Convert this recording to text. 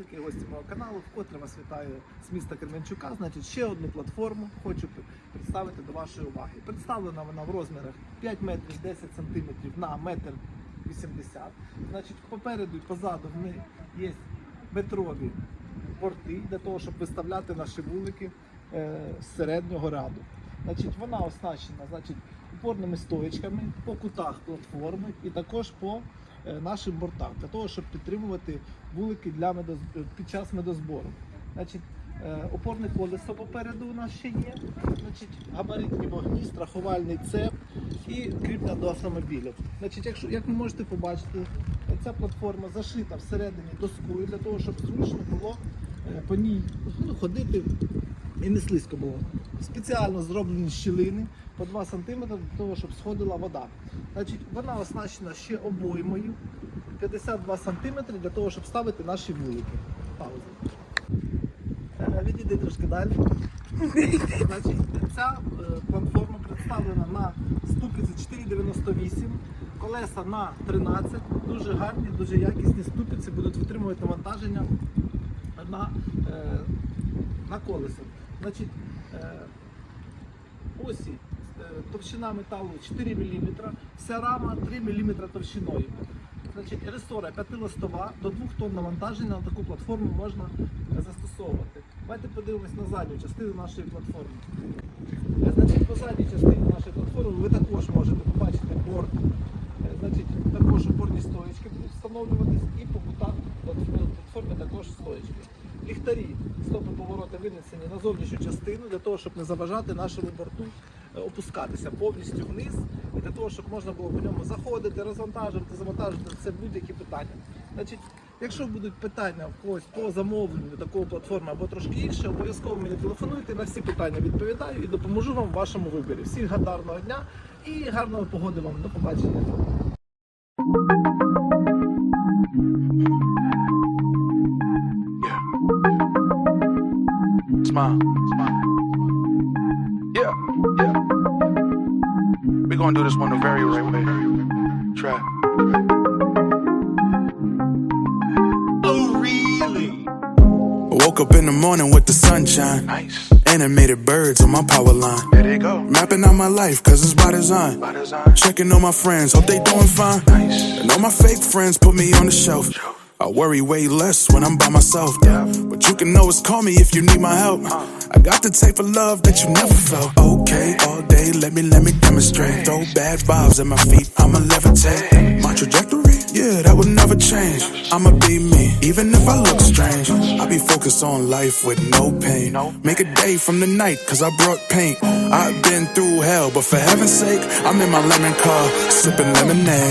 підписники, гості мого каналу, вкотре вас вітаю з міста Кременчука. Значить, ще одну платформу хочу представити до вашої уваги. Представлена вона в розмірах 5 метрів 10 сантиметрів на метр 80. Значить, попереду і позаду в неї є метрові борти для того, щоб виставляти наші вулики е, з середнього ряду. Значить, вона оснащена значить, опорними стоєчками по кутах платформи і також по нашим бортам, для того, щоб підтримувати вулики для медоз... е, під час медозбору. Значить, е, опорне колесо попереду у нас ще є, значить, габаритні вогні, страхувальний цеп і кріплення до автомобілів. Значить, якщо, як ви можете побачити, ця платформа зашита всередині доскою для того, щоб зручно було е, по ній ну, ходити і не слизько було. Спеціально зроблені щілини по 2 см для того, щоб сходила вода. Значить, вона оснащена ще обоймою 52 см для того, щоб ставити наші вулики. Пауза. Е, Відійди трошки далі. Значить, ця е, платформа представлена на ступиці 4,98, колеса на 13, дуже гарні, дуже якісні ступиці будуть витримувати навантаження на, е, на колесо. Значить, осі е, товщина металу 4 мм, вся рама 3 мм товщиною. Значить, ресора п'ятилистова, до 2 тонн навантаження на таку платформу можна е, застосовувати. Давайте подивимось на задню частину нашої платформи. Е, Значить, по задній частині нашої платформи ви також можете побачити борт. Е, Значить, також опорні стоїчки будуть встановлюватись і по платформи платформи також стоїчки. Ліхтарі, стопи повороти винесені на зовнішню частину для того, щоб не заважати нашому борту е, опускатися повністю вниз, і для того, щоб можна було по ньому заходити, розвантажувати, завантажувати це будь-які питання. Значить, якщо будуть питання в когось по замовленню такої платформи або трошки інше, обов'язково мені телефонуйте, на всі питання відповідаю і допоможу вам в вашому виборі. Всіх гарного дня і гарної погоди вам. До побачення. Smile. Smile. Yeah. Yeah. We're gonna do this one the very right way. trap Try. Oh, Woke up in the morning with the sunshine. Nice. Animated birds on my power line. There they go. Mapping out my life, cause it's by design. By design. Checking on my friends, hope they doing fine. Nice. And all my fake friends put me on the shelf. I worry way less when I'm by myself. though. Can always call me if you need my help. I got the type of love that you never felt. Okay, all day, let me, let me demonstrate. Throw bad vibes at my feet, I'ma levitate. My trajectory, yeah, that would never change. I'ma be me, even if I look strange. I be focused on life with no pain. Make a day from the night, cause I brought paint. I've been through hell, but for heaven's sake, I'm in my lemon car, sipping lemonade.